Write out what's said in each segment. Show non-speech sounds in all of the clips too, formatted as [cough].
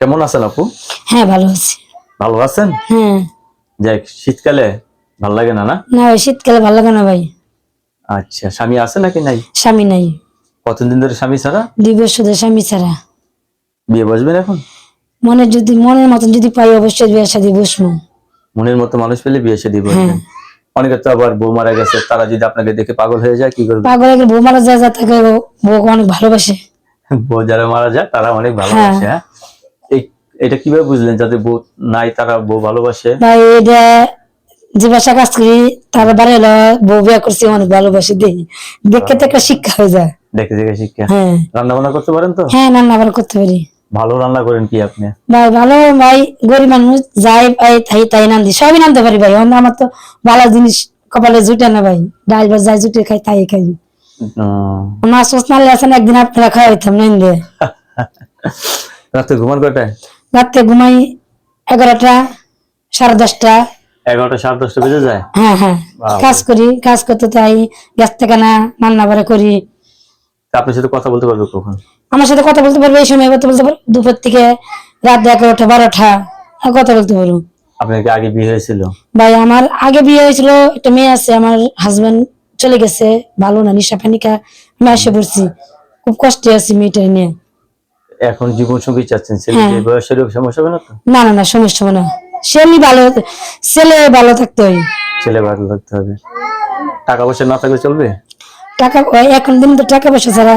কেমন আছেন আপু? হ্যাঁ ভালো আছি। ভালো আছেন? হ্যাঁ। যাক শীতকালে ভালো লাগে না না? না শীতকালে ভালো লাগে না ভাই। আচ্ছা স্বামী আছে নাকি নাই? স্বামী নাই। কতদিন ধরে স্বামী ছাড়া? দুই বছর ধরে স্বামী ছাড়া। বিয়ে বসবেন এখন? মনে যদি মনের মতন যদি পাই অবশ্যই বিয়ের সাথে বসবো। মনের মতো মানুষ পেলে বিয়ে শাদী হ্যাঁ। বসবেন অনেকে তো আবার বউ মারা গেছে তারা যদি আপনাকে দেখে পাগল হয়ে যায় কি করবে? পাগল একটু বউ মারা যায় যা তাকে বউকে অনেক ভালোবাসে। বউ যারা মারা যায় তারা অনেক ভালোবাসে হ্যাঁ। এই এটা কীভাবে বুঝলেন যাদের বউ নাই তারা বউ ভালোবাসে? ভাই এটা যে বাসা কাজ করি তার হলো বউ বিয়ে করছি অনেক ভালোবাসি দেখি দেখে তো একটা শিক্ষা হয়ে যায়। দেখে দেখে শিক্ষা। হ্যাঁ। রান্না বান্না করতে পারেন তো? হ্যাঁ রান্না বান্না করতে পারি। ভালো রান্না করেন কি আপনি? ভাই ভালো ভাই গরিব মানুষ যাই পাই তাই তাই নান্দি সবই নামতে পারি ভাই। অন্য আমার তো ভালো জিনিস কপালে জুটে না ভাই। ডাল বা যাই জুটে খাই তাই খাই। মাছ মাছ নালে আছেন একদিন আপনারা খাওয়াইতাম নাইন দিয়ে [laughs] রাতে ঘুমান কয়টায়? রাত্রে ঘুমাই এগারোটা সাড়ে দশটা। এগারোটা সাড়ে দশটা বেজে যায়? হ্যাঁ হ্যাঁ। কাজ করি কাজ করতে তাই গ্যাস থেকে না রান্না বাড়া করি। আপনার সাথে কথা বলতে পারবে কখন? আমার সাথে কথা বলতে পারবে এই সময় কথা বলতে পারব দুপুর থেকে রাত এগারোটা বারোটা কথা বলতে পারব। আপনার আগে বিয়ে হয়েছিল? ভাই আমার আগে বিয়ে হয়েছিল একটা মেয়ে আছে আমার হাজবেন্ড চলে গেছে ভালো না নিশা ফানিকা আমি এসে পড়ছি। খুব কষ্টে আছি মেয়েটা নিয়ে। এখন জীবন সঙ্গী চাচ্ছেন ছেলে হ্যাঁ। বয়সের সমস্যা হবে না না না না সমস্যা হবে না। ছেলে ভালো ছেলে ভালো থাকতে ছেলে ভালো লাগতে হবে। টাকা পয়সা না থাকলে চলবে? টাকা এখন দিন তো টাকা পয়সা ছাড়া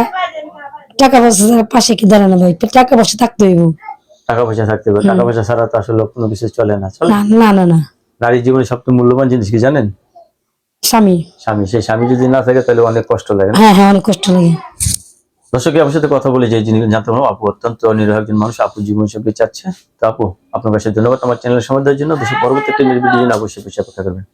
টাকা পয়সা ছাড়া পাশে কি দাঁড়ানো ভাই? টাকা পয়সা থাকতে হইব। টাকা পয়সা থাকতে হবে। টাকা পয়সা ছাড়া তো আসলে কোনো কিছু চলে না চলে। না না না না। নারীর জীবনে সবচেয়ে মূল্যবান জিনিস কি জানেন? স্বামী। স্বামী। সেই স্বামী যদি না থাকে তাহলে অনেক কষ্ট লাগে হ্যাঁ হ্যাঁ অনেক কষ্ট লাগে। দর্শক আমার সাথে কথা বলে যে জিনিস জানতে পারব আপু অত্যন্ত নিরহ একজন মানুষ। আপু জীবন সঙ্গে চাচ্ছে। তো আপু, আপনার কাছে ধন্যবাদ। আমার চ্যানেলের সময় দেওয়ার জন্য। বেশি পরবর্তী একটা ভিডিও অবশ্যই পেশা কথা করবেন